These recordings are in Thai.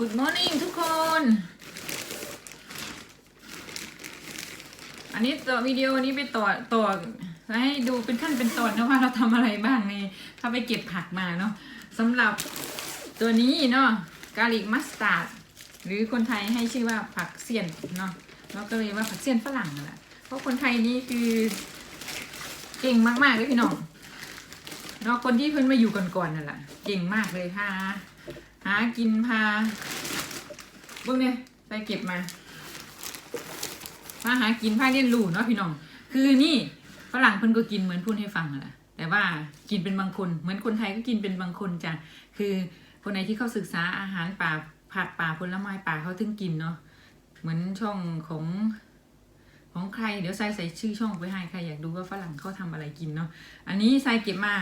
Good morning ทุกคน อันนี้ต่อวิดีโอนี้ไปต่อต่อให้ดูเป็นขั้นเป็นตอนนะว่าเราทำอะไรบ้างในถ้าไปเก็บผักมาเนาะสำหรับตัวนี้เนาะกาลิกมัสตาร์ดหรือคนไทยให้ชื่อว่าผักเสียนเนาะเราก็เลยว่าผักเสียนฝรั่งนั่นแหละเพราะคนไทยนี่คือเก่งมากๆเลยพี่น้องเนาะคนที่เพิ่นมาอยู่ก่อนๆนั่นแหละเก่งมากเลยค่ะ หากินพาบิ่งเนี่ยไปเก็บมามาหากินพาเรียนรู้เนาะพี่น้อง คือนี่ฝรั่งเพิ่นก็กินเหมือนพูดให้ฟังแหละแต่ว่ากินเป็นบางคนเหมือนคนไทยก็กินเป็นบางคนจ้ะคือคนไหนที่เขาศึกษาอาหารป่าผักป่าผลไม้ป่าเขาถึงกินเนาะเหมือนช่องของของใครเดี๋ยวใส่ใส่ชื่อช่องไปให้ใครอยากดูว่าฝรั่งเขาทำอะไรกินเนาะอันนี้ใส่เก็บมา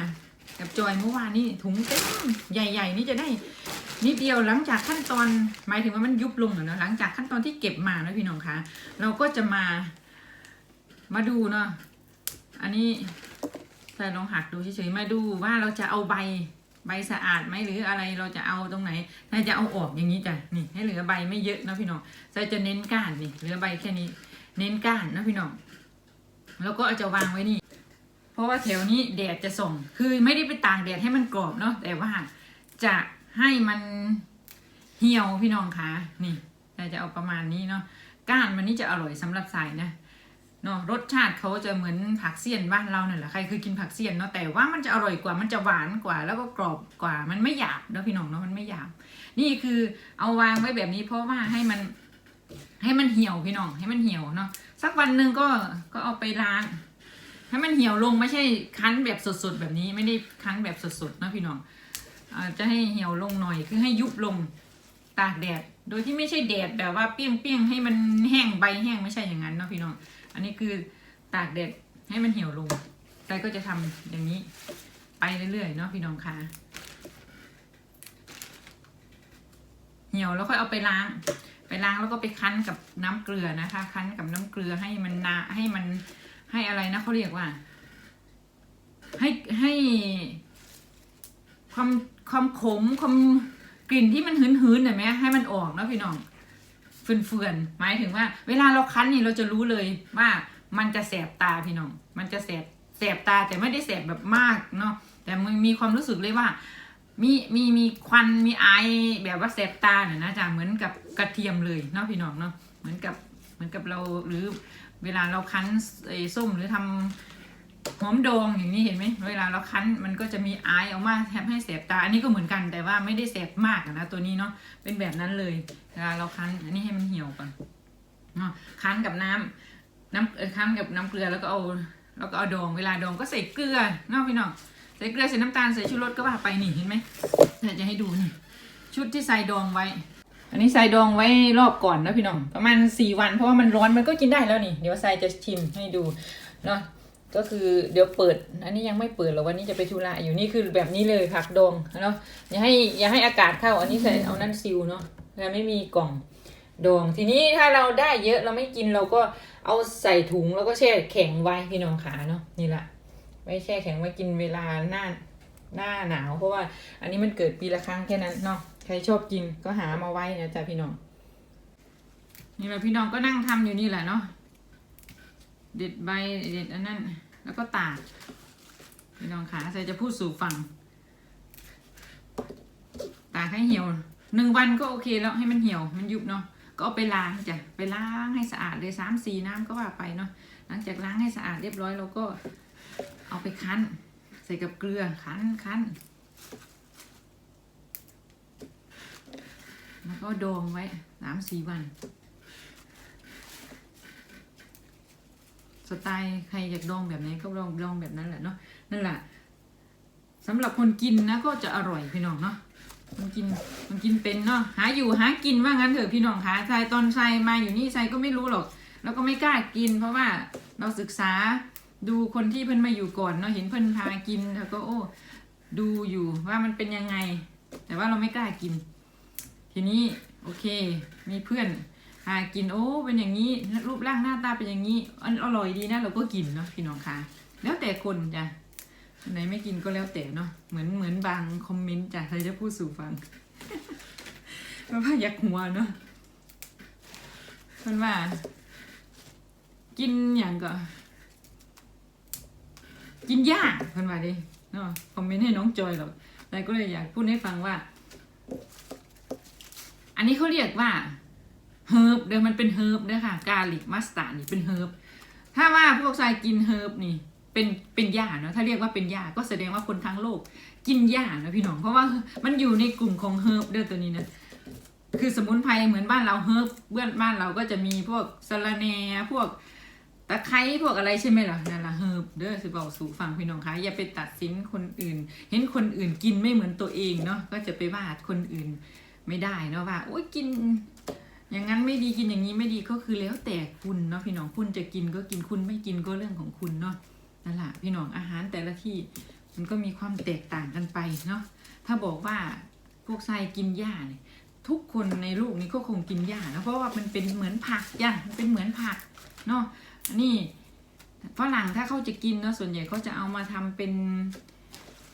กับจอยเมื่อวานนี่ถุงเต็มใหญ่ ๆ นี่จะได้ นิดเดียวหลังจากขั้นตอนหมายถึงว่ามันยุบลงอเนาะหลังจากขั้นตอนที่เก็บมานะพี่น้องคะเราก็จะมามาดูเนาะอันนี้ใส่ลองหักดูเฉยๆมาดูว่าเราจะเอาใบใบสะอาดไหมหรืออะไรเราจะเอาตรงไหนถ้าจะเอาออกอย่างนี้จ้ะนี่ให้เหลือใบไม่เยอะนะพี่น้องใส่จะเน้นก้านนี่เหลือใบแค่นี้ เน้นก้านนะพี่น้องแล้วก็เอาจะวางไว้นี่ เพราะว่าแถวนี้แดดจะส่ง คือไม่ได้ไปตากแดดให้มันกรอบเนาะแต่ว่าจะ ให้มันเหี่ยวพี่น้องคะนี่เราจะเอาประมาณนี้เนาะก้านมันนี่จะอร่อยสำหรับใส่นะเนาะรสชาติเขาจะเหมือนผักเสี้ยนบ้านเราเนี่ยแหละใครเคยกินผักเสี้ยนเนาะแต่ว่ามันจะอร่อยกว่ามันจะหวานกว่า แล้วก็กรอบกว่ามันไม่หยาบเนาะพี่น้องเนาะมันไม่หยาบนี่คือเอาวางไว้แบบนี้เพราะว่าให้มันให้มันเหี่ยวพี่น้องให้มันเหี่ยวเนาะสักวันหนึ่งก็ก็เอาไปล้าง ให้มันเหี่ยวลงไม่ใช่คั้นแบบสดๆแบบนี้ไม่ได้คั้นแบบสดๆนะพี่น้อง จะให้เหี่ยวลงหน่อยคือให้ยุบลงตากแดด โดยที่ไม่ใช่แดดแบบว่าเปี้ยงๆให้มันแห้งใบแห้งไม่ใช่อย่างนั้นเนาะพี่น้อง อันนี้คือตากแดดให้มันเหี่ยวลงใจก็จะทำอย่างนี้ ไปเรื่อยๆเนาะพี่น้องคะเหี่ยวแล้วค่อยเอาไปล้าง ไปล้างแล้วก็ไปคั้นกับน้ำเกลือนะคะ คั้นกับน้ำเกลือให้มันนาให้มันให้อะไรนะเขาเรียกว่า ให้ให้ความ ความขมความกลิ่นที่มันหืนหืนๆหน่อยไหมให้มันออกนะพี่น้องเฟื่อนๆหมายถึงว่า เวลาเราคั้นนี่เราจะรู้เลยว่ามันจะแสบตาพี่น้อง มันจะแสบแสบตาแต่ไม่ได้แสบแบบมากเนาะแต่มันมีความรู้สึกเลยว่า มีมีมีควันมีไอแบบว่าแสบตาเนี่ยนะจ๊ะเหมือนกับกระเทียมเลยเนาะพี่น้องเนาะเหมือนกับเหมือนกับเราหรือเวลาเราคั้นไอ้ส้มหรือทำ หอมดองอย่างนี้เห็นไหมเวลาเราคั้นมันก็จะมีไอายออกมาแทบให้แสบตา อันนี้ก็เหมือนกันแต่ว่าไม่ได้แสบมากนะตัวนี้เนาะเป็นแบบนั้นเลยเวลาเราคั้นอันนี้ให้มันเหี่ยวก่อนเนาะคั้นกับน้ำน้ำคั้นกับน้ำเกลือแล้วก็เอาแล้วก็เอาดองเวลาดองก็ใส่เกลือเนาะพี่น้องใส่เกลือใส่น้ำตาลใส่ชูรสก็ว่าไปนี่เห็นไหมเดี๋ยวจะให้ดูนี่ชุดที่ใส่ดองไว้ อันนี้ใส่ดองไว้รอบก่อนนะพี่น้องประมาณสี่วันเพราะว่ามันร้อนมันก็กินได้แล้วนี่ เดี๋ยวใส่จะชิมให้ดูเนาะ ก็คือเดี๋ยวเปิด อันนี้ยังไม่เปิดหรอกวันนี้จะไปธุระอยู่นี่คือแบบนี้เลยผักดองเนาะอย่าให้อย่าให้อากาศเข้า อันนี้ใส่เอานั่นซิลเนาะแล้วไม่มีกล่องดอง ทีนี้ถ้าเราได้เยอะเราไม่กินเราก็เอาใส่ถุงแล้วก็แช่แข็งไว้พี่น้องขาเนาะนี่แหละไว้แช่แข็งไว้กินเวลาหน้าหน้าหนาว เพราะว่าอันนี้มันเกิดปีละครั้งแค่นั้นเนาะใครชอบกินก็หามาไว้นะจ๊ะพี่น้องนี่แหละพี่น้องก็นั่งทำอยู่นี่แหละเนาะเด็ดใบเด็ดอันนั้น แล้วก็ตากพี่น้องขาใส่จะพูดสู่ฟัง ตากให้เหี่ยวหนึ่งวันก็โอเคแล้วให้มันเหี่ยวมันยุบเนาะก็เอาไปล้างจ้ะไปล้างให้สะอาดเลยสามสี่น้ำก็ว่าไปเนาะหลังจากล้างให้สะอาดเรียบร้อยเราก็เอาไปคั้น ใส่กับเกลือคั้นคั้นแล้วก็ดองไว้สามสี่วัน สไตล์ใครอยากดองแบบไหนก็ลองดองแบบนั้นแหละเนาะนั่นแหละสำหรับคนกินนะก็จะอร่อยพี่น้องเนาะคนกินคนกินเป็นเนาะหาอยู่หากินว่างั้นเถอะพี่น้องคะทรายตอนทรายมาอยู่นี่ทรายก็ไม่รู้หรอก แล้วก็ไม่กล้ากิน เพราะว่าเราศึกษาดูคนที่เพิ่นมาอยู่ก่อนเนาะเห็นเพิ่นพากินแล้วก็โอ้ดูอยู่ว่ามันเป็นยังไง แต่ว่าเราไม่กล้ากิน ทีนี้โอเค มีเพื่อน หากินโอ้เป็นอย่างนี้รูปร่างหน้าตาเป็นอย่างนี้อันอร่อยดีนะเราก็กินเนาะพี่น้องคะแล้วแต่คนจ้ะไหนไม่กินก็แล้วแต่เนาะเหมือนเหมือนบางคอมเมนต์จ้ะใครจะพูดสู่ฟังเพราะว่าอยากหัวเนาะมันว่า กินอย่างก็ กินยากเพันว่าดิเนาะคอมเมนต์ให้น้องจอยหรอกแต่ก็เลยอยากพูดให้ฟังว่า อันนี้เขาเรียกว่า เฮิร์บเดี๋ยวมันเป็นเฮิร์บเด้อค่ะกาลิกมัสตาร์ดนี่เป็นเฮิร์บถ้าว่าพวกทรายกินเฮิร์บนี่เป็นเป็นยาเนาะถ้าเรียกว่าเป็นยาก็แสดงว่าคนทั้งโลกกินยานะพี่น้องเพราะว่ามันอยู่ในกลุ่มของเฮิร์บเด้อตัวนี้นะคือสมุนไพรเหมือนบ้านเราเฮิร์บเบื้อนบ้านเราก็จะมีพวกสะระแหน่พวกตะไคร้พวกอะไรใช่ไหมล่ะนั่นล่ะเฮิร์บเด้อสิบอกสู่ฟังพี่น้องคะอย่าไปตัดสินคนอื่น เห็นคนอื่นกินไม่เหมือนตัวเองเนาะก็จะไปว่าคนอื่นไม่ได้เนาะว่าโอ๊ยกิน อย่างนั้นไม่ดีกินอย่างนี้ไม่ดีก็คือแล้วแต่คุณเนาะพี่น้องคุณจะกินก็กินคุณไม่กินก็เรื่องของคุณเนาะนั่นแหละพี่น้องอาหารแต่ละที่มันก็มีความแตกต่างกันไปเนาะถ้าบอกว่าพวกทรายกินหญ้าเนี่ยทุกคนในโลกนี้ก็คงกินหญ้านะเพราะว่ามันเป็นเหมือนผักย่ามันเป็นเหมือนผักเนาะนนี้ฝรั่งถ้าเขาจะกินเนาะส่วนใหญ่เขาจะเอามาทำเป็น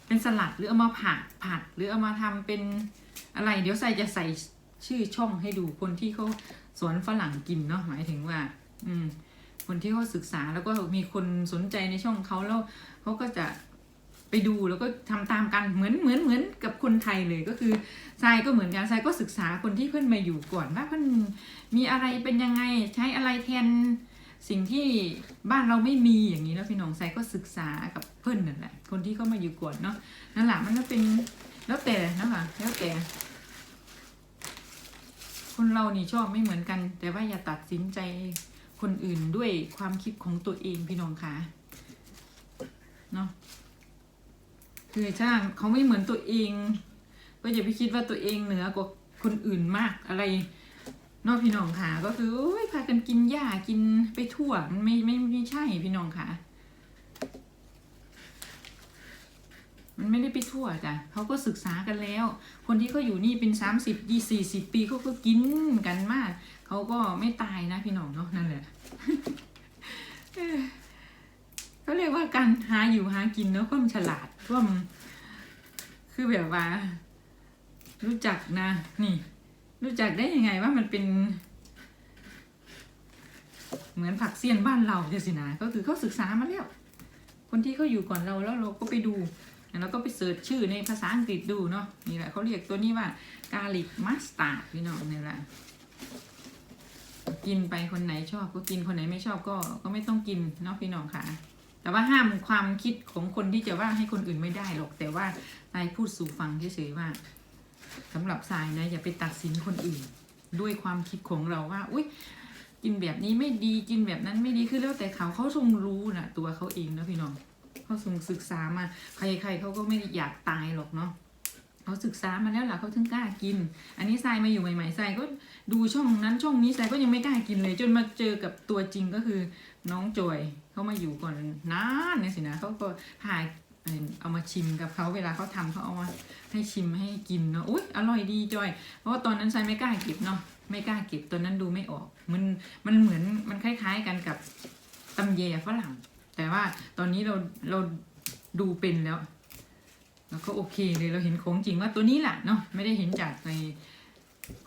เป็นสลัดหรือเอามาผัดผัด หรือเอามาทำเป็นอะไร เดี๋ยวใส่จะใส่ ชื่อช่องให้ดูคนที่เขาสวนฝรั่งกินเนาะหมายถึงว่า อืม คนที่เขาศึกษาแล้วก็มีคนสนใจในช่องเขาแล้วเขาก็จะไปดูแล้วก็ทำตามกันเหมือนเหมือนเหมือนกับคนไทยเลยก็คือทรายก็เหมือนกันทรายก็ศึกษาคนที่เพื่อนมาอยู่ก่อนว่าเพื่อนมีอะไรเป็นยังไงใช้อะไรแทนสิ่งที่บ้านเราไม่มีอย่างนี้แล้วพี่น้องใส่ก็ศึกษากับเพื่อนนั่นแหละคนที่เข้ามาอยู่ก่อนเนาะนั่นแหละมันก็เป็นแล้วแต่นะคะแล้วแต่ คนเรานี่ชอบไม่เหมือนกัน แต่ว่าอย่าตัดสินใจคนอื่นด้วยความคิดของตัวเองพี่น้องคะเนาะคือถ้าเขาไม่เหมือนตัวเอง ก็อย่าไปคิดว่าตัวเองเหนือกว่าคนอื่นมากอะไรนอกพี่น้องค่ะก็คือโอ้ยพากันกินหญ้ากินไปทั่วมันไม่ไม่ไม่ใช่พี่น้องค่ะ มันไม่ได้ไปทั่วจ้ะเขาก็ศึกษากันแล้ว คนที่เขาอยู่นี่เป็นสามสิบยี่สี่สิบปีเขาก็กินกันมาก เขาก็ไม่ตายนะพี่น้องเนาะนั่นแหละเขาเรียกว่าการหาอยู่หากินเนาะความฉลาดความคือแบบว่า รู้จักนะ นี่ รู้จักได้ยังไงว่ามันเป็น เหมือนผักเสี้ยนบ้านเราเดียสินะก็คือเขาศึกษามาแล้วคนที่เขาอยู่ก่อนเราแล้วเราก็ไปดู แล้วก็ไปเสิร์ชชื่อในภาษาอังกฤษดูเนาะนี่แหละเขาเรียกตัวนี้ว่ากาลิกมัสตาร์ดพี่น้องนี่แหละกินไปคนไหนชอบก็กินคนไหนไม่ชอบก็ก็ไม่ต้องกินเนาะพี่น้องค่ะ แต่ว่าห้ามความคิดของคนที่จะว่าให้คนอื่นไม่ได้หรอก แต่ว่านายพูดสู่ฟังเฉยๆว่าสำหรับทรายนะอย่าไปตัดสินคนอื่น ด้วยความคิดของเราว่า อุ้ยกินแบบนี้ไม่ดีกินแบบนั้นไม่ดีคือแล้วแต่เขาเขาทรงรู้นะตัวเขาเองนะพี่น้อง เขาทรงศึกษามาใครๆเขาก็ไม่อยากตายหรอกเนาะเขาศึกษามาแล้วล่ะเขาถึงกล้ากิน อันนี้ทรายมาอยู่ใหม่ๆทรายก็ดูช่องนั้นช่องนี้ทรายก็ยังไม่กล้ากินเลย จนมาเจอกับตัวจริงก็คือน้องจอยเขามาอยู่ก่อนนานเนี่ยสินะเขาก็ถ่ายเอามาชิมกับเขาเวลาเขาทำเขาเอามาให้ชิมให้กินเนาะอุ๊ยอร่อยดีจอย เพราะว่าตอนนั้นใช้ไม่กล้าเก็บเนาะไม่กล้าเก็บตอนนั้นดูไม่ออก มันมันเหมือนมันคล้าย ๆกันกับตำแยฝรั่ง แต่ว่าตอนนี้เราเราดูเป็นแล้วแล้วก็โอเคเลยเราเห็นของจริงว่าตัวนี้แหละเนาะไม่ได้เห็นจากใน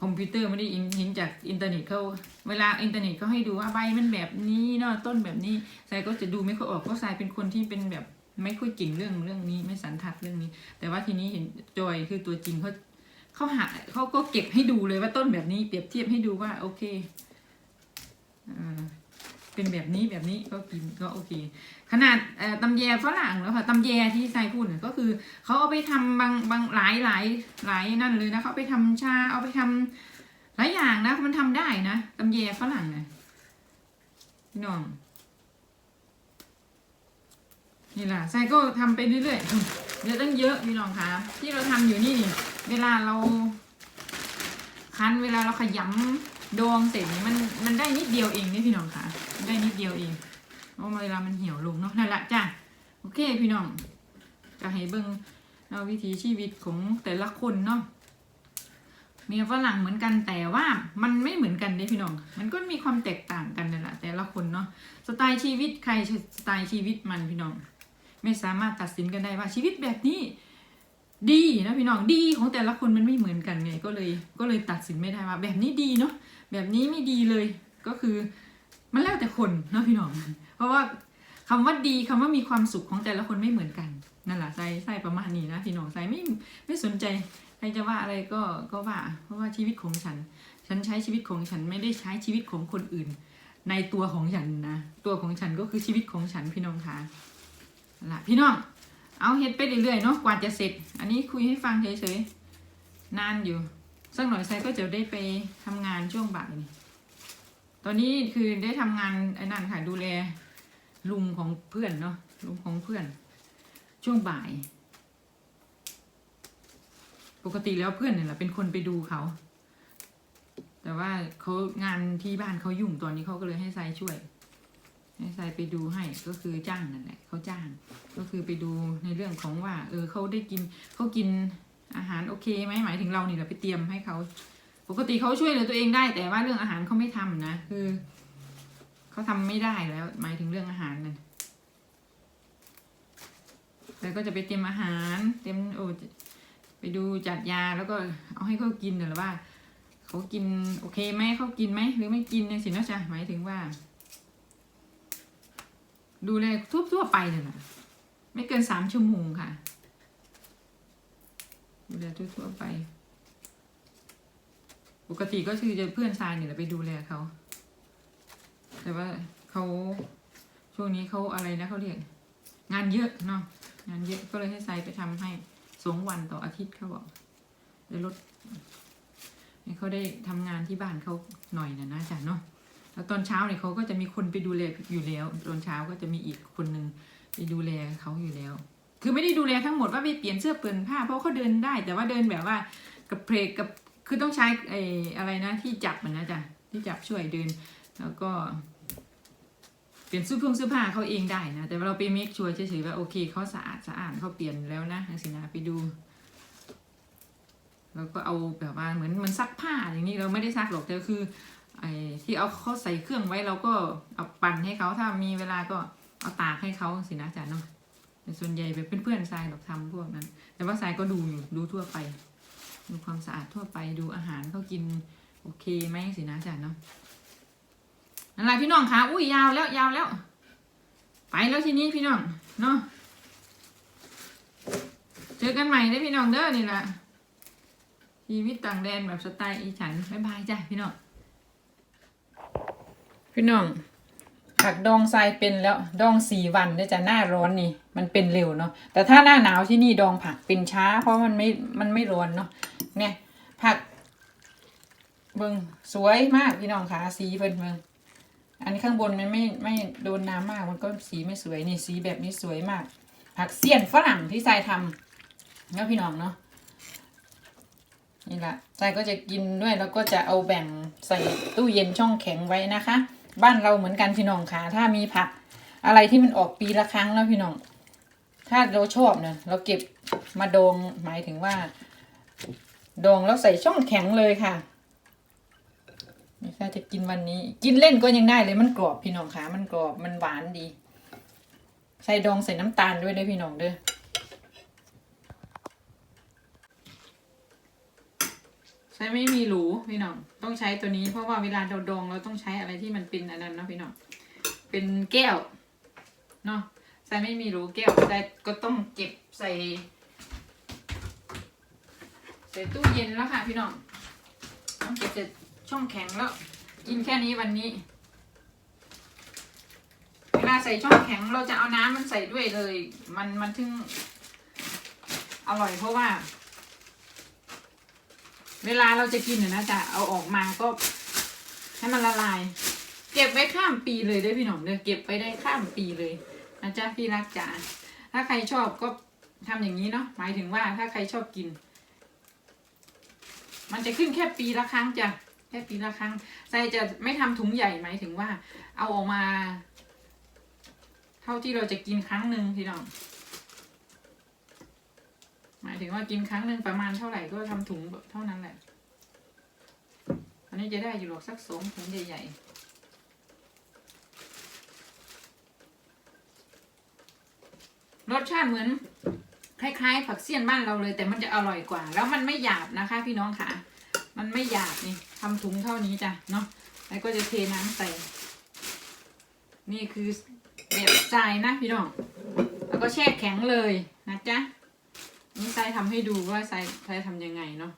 คอมพิวเตอร์ไม่ได้เห็นจากอินเทอร์เน็ตเขาเวลาอินเทอร์เน็ตเขาให้ดูว่าใบมันแบบนี้เนาะต้นแบบนี้ทรายก็จะดูไม่ค่อยออกเพราะทรายเป็นคนที่เป็นแบบไม่ค่อยเก่งเรื่องเรื่องนี้ไม่สันทัดเรื่องนี้ แต่ว่าทีนี้เห็นจอยคือตัวจริงเขาเขาหาเขาก็เก็บให้ดูเลยว่าต้นแบบนี้เปรียบเทียบให้ดูว่าโอเคอ่า เป็นแบบนี้แบบนี้ก็กินก็โอเค ขนาดเอ่อตำแยฝรั่งแล้วค่ะตำแยที่ใส่พูดเนี่ยก็คือเขาเอาไปทำบางบางหลายหลายหลายนั่นเลยนะเขาไปทำชาเอาไปทำหลายอย่างนะมันทำได้นะตำแยฝรั่งเนี่ยพี่น้องนี่แหละไซก็ทำไปเรื่อยๆเยอะตั้งเยอะพี่น้องคะที่เราทำอยู่นี่ เวลาเราคั้นเวลาเราขยำ ดองเสร็จนี่มันมันได้นิดเดียวเองนี่พี่น้องคะได้นิดเดียวเองเพราะเวลามันเหี่ยวลงเนาะนั่นแหละจ้ะโอเคพี่น้องก็ให้เบิงเอาวิถีชีวิตของแต่ละคนเนาะเมียฝรั่งเหมือนกันแต่ว่ามันไม่เหมือนกันเด้พี่น้อง มันก็มีความแตกต่างกันนั่นแหละแต่ละคนเนาะสไตล์ชีวิตใครสไตล์ชีวิตมันพี่น้อง ไม่สามารถตัดสินกันได้ว่าชีวิตแบบนี้ดีนะพี่น้องดีของแต่ละคนมันไม่เหมือนกันไงก็เลยก็เลยตัดสินไม่ได้ว่าแบบนี้ดีเนาะ แบบนี้ไม่ดีเลยก็คือมันแล้วแต่คนเนาะพี่น้อง เพราะว่าคำว่าดีคำว่ามีความสุขของแต่ละคนไม่เหมือนกันนั่นแหละใส่ใส่ประมาณนี้นะพี่น้องใส่ไม่ไม่สนใจใครจะว่าอะไรก็ก็ว่า เพราะว่าชีวิตของฉัน ฉันใช้ชีวิตของฉันไม่ได้ใช้ชีวิตของคนอื่น ในตัวของฉันนะตัวของฉันก็คือชีวิตของฉันพี่น้องค่ะนั่นล่ะพี่น้อง เอาเฮ็ดไปเรื่อยๆเนาะกว่าจะเสร็จ อันนี้คุยให้ฟังเฉยๆนานอยู่ สักหน่อยไซก็จะได้ไปทำงานช่วงบ่ายนี่ตอนนี้คือได้ทำงานไอ้นั่นค่ะดูแลลุงของเพื่อนเนาะลุงของเพื่อน ช่วงบ่าย ปกติแล้วเพื่อนเนี่ยแหละเป็นคนไปดูเขา แต่ว่าเขางานที่บ้านเขายุ่งตอนนี้เขาก็เลยให้ไซช่วยให้ไซไปดูให้ก็คือจ้างนั่นแหละเขาจ้าง ก็คือไปดูในเรื่องของว่า เออเขาได้กินเขากิน อาหารโอเคไหมหมายถึงเรานี่แหละไปเตรียมให้เขาปกติเขาช่วยเหลือตัวเองได้ แต่ว่าเรื่องอาหารเขาไม่ทำนะคือเขาทำไม่ได้แล้ว หมายถึงเรื่องอาหารนั่นแต่ก็จะไปเตรียมอาหาร เตรียมโอ้ไปดูจัดยาแล้วก็เอาให้เขากินหรือว่าเขากินโอเคไหมเขากินไหมหรือไม่กินเนี่ยสินะจ๊ะหมายถึงว่า ดูแลทั่วทั่วๆไปเลยนะไม่เกินสามชั่วโมงค่ะ ดูแลทั่วๆไป ปกติก็คือจะเพื่อนชายเนี่ยไปดูแลเขา แต่ว่าเขาช่วงนี้เขาอะไรนะเขาเรียก งานเยอะเนาะงานเยอะก็เลยให้ไซไปทำให้สองวันต่ออาทิตย์เขาบอกจะลดเขาได้ทำงานที่บ้านเขาหน่อยนะนะจ๊ะเนาะแล้วตอนเช้าเนี่ยเขาก็จะมีคนไปดูแลอยู่แล้ว ตอนเช้าก็จะมีอีกคนหนึ่งไปดูแลเขาอยู่แล้ว คือไม่ได้ดูแลทั้งหมดว่าไปเปลี่ยนเสื้อเปลี่ยนผ้าเพราะเขาเดินได้ แต่ว่าเดินแบบว่ากับเพลกกับคือต้องใช้ไอ้อะไรนะที่จับมันนะจ๊ะที่จับช่วยเดิน แล้วก็ เปลี่ยนเสื้อผงเสื้อผ้าเขาเองได้นะแต่เราไปเมคชัวร์เฉยๆว่าโอเคเขาสะอาดสะอาดเขาเปลี่ยนแล้วนะสินะไปดูแล้วก็เอาแบบว่าเหมือนมันซักผ้าอย่างนี้เราไม่ได้ซักหรอกแต่คือไอ้ที่เอาเขาใส่เครื่องไว้เราก็เอาปั่นให้เขาถ้ามีเวลาก็เอาตากให้เขาสินะจ๊ะเนาะ แต่ส่วนใหญ่เป็นเพื่อนๆทรายหรอกทำพวกนั้น แต่ว่าทรายก็ดูอยู่ดูทั่วไป ดูความสะอาดทั่วไปดูอาหารเขากิน โอเคไหมสินะจ๊ะเนาะนั่นแหละพี่น้องคะอุ้ยยาวแล้วยาวแล้ว ไปแล้วทีนี้พี่น้องเนาะเจอกันใหม่ได้พี่น้องเด้อนี่แหละชีวิตต่างแดนแบบสไตล์อีฉันบ๊ายบายจ้ะพี่น้องพี่น้อง ผักดองทรายเป็นแล้วดองสี่วันได้จะหน้าร้อนนี่ มันเป็นเร็วเนาะแต่ถ้าหน้าหนาวที่นี่ดองผักเป็นช้า เพราะมันไม่มันไม่ร้อนเนาะเนี่ย ผักเบิงสวยมากพี่น้องคะสีเบิ่นเบิงอันนี้ข้างบนมันไม่ไม่โดนน้ำมากมันก็สีไม่สวยนี่สีแบบนี้สวยมาก ผักเสี้ยนฝรั่งที่ทรายทำเนาะพี่น้องเนาะนี่แหละทรายก็จะกินด้วยแล้วก็จะเอาแบ่งใส่ตู้เย็นช่องแข็งไว้นะคะ บ้านเราเหมือนกันพี่น้องค่ะ ถ้ามีผักอะไรที่มันออกปีละครั้งแล้วพี่น้อง ถ้าเราชอบเนี่ยเราเก็บมาดองหมายถึงว่า ดองแล้วใส่ช่องแข็งเลยค่ะนี่ถ้าจะกินวันนี้ กินเล่นก็ยังได้เลยมันกรอบพี่น้องค่ะ มันกรอบมันหวานดี ใส่ดองใส่น้ำตาลด้วยเด้อพี่น้องเด้อ ช้ไม่มีหรูพี่น้องต้องใช้ตัวนี้เพราะว่าเวลาเราดองเราต้องใช้อะไรที่มันเป็นอันนั้นเนาะพี่น้องเป็นแก้วเนาะใส่ไม่มีหรูแก้วใส่ก็ต้องเก็บใส่ ใส่ตู้เย็นแล้วค่ะพี่น้องต้องเก็บใส่ช่องแข็งแล้ว กินแค่นี้วันนี้เวลาใส่ช่องแข็งเราจะเอาน้ำมันใส่ด้วยเลย มันมันถึงอร่อยเพราะว่า เวลาเราจะกินเนี่ยนะจะเอาออกมาก็ ให้มันละลาย เก็บไว้ข้ามปีเลยเด้อพี่หน่องเด้อเก็บไปได้ข้ามปีเลยนะจ๊ะพี่รักจ๋าถ้าใครชอบก็ทำอย่างนี้เนาะหมายถึงว่าถ้าใครชอบกิน มันจะขึ้นแค่ปีละครั้งจ้ะแค่ปีละครั้งใส่จะไม่ทำถุงใหญ่หมายถึงว่า เอาออกมา เท่าที่เราจะกินครั้งหนึ่งพี่น้อง หมายถึงว่ากินครั้งหนึ่งประมาณเท่าไหร่ก็ทำถุงเท่านั้นแหละ อันนี้จะได้อยู่หรอกสักสองถุงใหญ่ๆรสชาติเหมือนคล้ายๆ ผักเสี้ยนบ้านเราเลย แต่มันจะอร่อยกว่า แล้วมันไม่หยาบนะคะ พี่น้องค่ะ มันไม่หยาบนี่ทำถุงเท่านี้จ้ะเนาะแล้วก็จะเทน้ำใส่นี่คือแบบทรายนะพี่น้อง แล้วก็แช่แข็งเลยนะจ๊ะ นี่ทรายทำให้ดูว่าทรายทรายทำยังไงเนาะ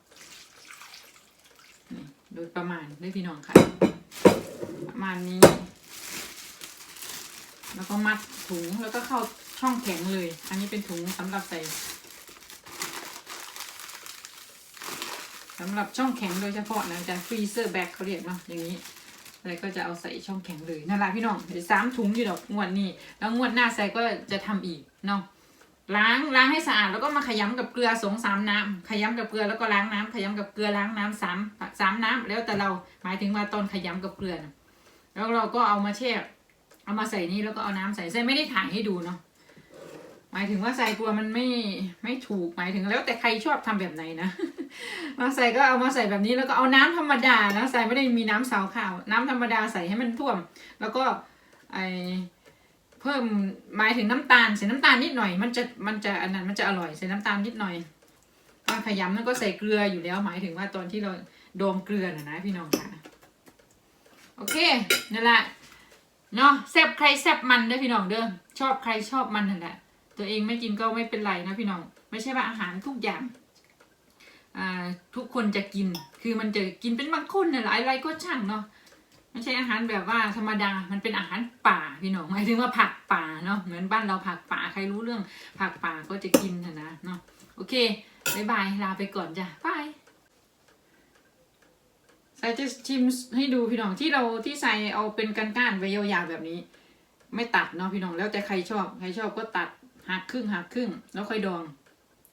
โดยประมาณด้วยพี่น้องค่ะ ประมาณนี้ แล้วก็มัดถุงแล้วก็เข้าช่องแข็งเลย อันนี้เป็นถุงสำหรับใส่สำหรับช่องแข็งโดยเฉพาะนะจะฟรีเซอร์แบ็กเขาเรียกเนาะอย่างนี้อะไรก็จะเอาใส่ช่องแข็งเลยนั่นแหละพี่น้องเดี๋ยวสามถุงอยู่ดอกงวดนี้ แล้วงวดหน้าใส่ก็จะทำอีกเนาะ ล้างล้างให้สะอาดแล้วก็มาขยำกับเกลือสองสามน้ำขยำกับเกลือแล้วก็ล้างน้ำขยำกับเกลือล้างน้ำสามสามน้ำแล้วแต่เราหมายถึงว่าตอนขยำกับเกลือนะแล้วเราก็เอามาแช่เอามาใส่นี่แล้วก็เอาน้ำใส่ใส่ไม่ได้ถ่ายให้ดูเนาะหมายถึงว่าใส่กลัวมันไม่ไม่ถูกหมายถึงแล้วแต่ใครชอบทำแบบไหนนะมาใส่ก็เอามาใส่แบบนี้แล้วก็เอาน้ำธรรมดานะใส่ไม่ได้มีน้ำสาวข้าว น้ำธรรมดาใส่ให้มันท่วม แล้วก็ไอ เพิ่มหมายถึงน้ำตาลใส่น้ำตาลนิดหน่อย มันจะมันจะอันนั้นมันจะอร่อยใส่น้ำตาลนิดหน่อยตอนขยำนั่นก็ใส่เกลืออยู่แล้ว หมายถึงว่าตอนที่เราโดมเกลือนะนะพี่น้องค่ะโอเคนั่นแหละเนาะแซบใครแซบมันเด้อพี่น้องเด้อชอบใครชอบมันนั่นแหละตัวเองไม่กินก็ไม่เป็นไรนะพี่น้อง ไม่ใช่ว่าอาหารทุกอย่างอ่าทุกคนจะกินคือมันจะกินเป็นบางคนน่ะหลายอะไรก็ช่างเนาะ ไม่ใช่อาหารแบบว่าธรรมดา มันเป็นอาหารป่าพี่น้องหมายถึงว่าผักป่าเนาะเหมือนบ้านเราผักป่าใครรู้เรื่องผักป่าก็จะกินนะนะเนาะโอเคบายบายลาไปก่อนจ้ะบายใส่จะชิมให้ดูพี่น้องที่เราที่ใส่เอาเป็นก้านๆไว้ยาวๆแบบนี้ ไม่ตัดเนาะพี่น้องแล้วแต่ใครชอบใครชอบก็ตัดหักครึ่งหักครึ่ง แล้วค่อยดอง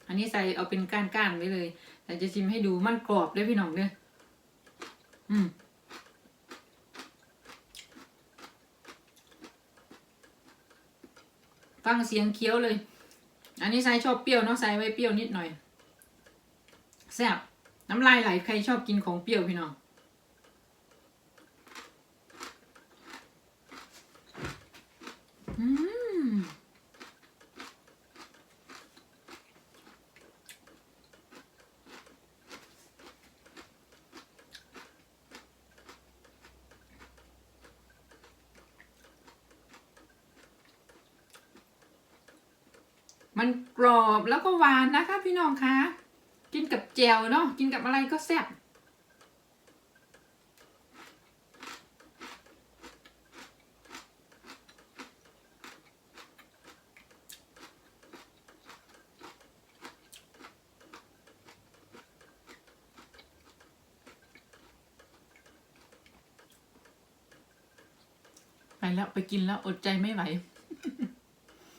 อันนี้ใส่เอาเป็นก้านๆไว้เลยแต่จะชิมให้ดูมันกรอบด้วยพี่น้องเด้ออืม ฟังเสียงเคี้ยวเลย อันนี้ใส่ชอบเปรี้ยวเนาะใส่ไว้เปรี้ยวนิดหน่อยแซ่บน้ำลายไหลใครชอบกินของเปรี้ยวพี่น้อง มันกรอบแล้วก็หวานนะคะ พี่น้องคะ กินกับแจวเนาะกินกับอะไรก็แซ่บไปแล้วไปกินแล้วอดใจไม่ไหว